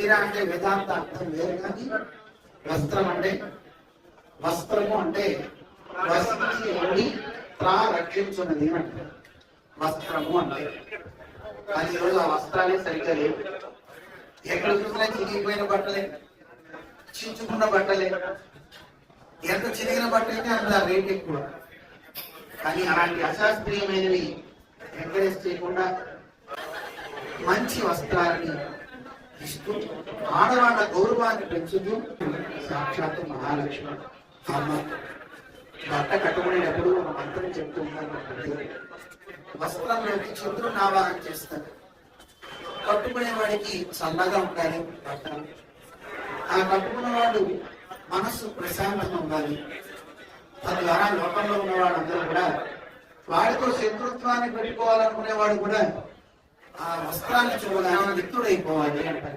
చీర అంటే వేదాంత అర్థం వేరు కానీ వస్త్రం అంటే వస్త్రము అంటే వస్త్రి త్రా రక్షించున్నది అంటే వస్త్రము అంటే కానీ ఈరోజు ఆ వస్త్రాలే సరిగ్గా లేవు. ఎక్కడ చూసినా చిరిగిపోయిన బట్టలే చించుకున్న బట్టలే. ఎంత చిరిగిన బట్టలైతే అయితే అంత రేట్ ఎక్కువ. కానీ అలాంటి అశాస్త్రీయమైనవి ఎంకరేజ్ చేయకుండా మంచి వస్త్రాన్ని ఆడవాళ్ళ గౌరవాన్ని పెంచుతూ సాక్షాత్తు మహాలక్ష్మి అమ్మ. బట్ట కట్టుకునేటప్పుడు ఒక మంత్రం చెప్తూ ఉన్నాను మా పెద్దలు. వస్త్రంలోకి చంద్రుని ఆవాహన చేస్తారు. కట్టుకునే వాడికి చల్లగా ఉండాలి బట్ట ఆ కట్టుకున్నవాడు మనస్సు ప్రశాంతంగా ఉండాలి. తద్వారా లోకంలో ఉన్న వాళ్ళందరూ కూడా వాడితో శత్రుత్వాన్ని పెట్టుకోవాలనుకునేవాడు కూడా ఆ వస్త్రాన్ని చూడగానే దిక్తుడైపోవాలి అంటారు.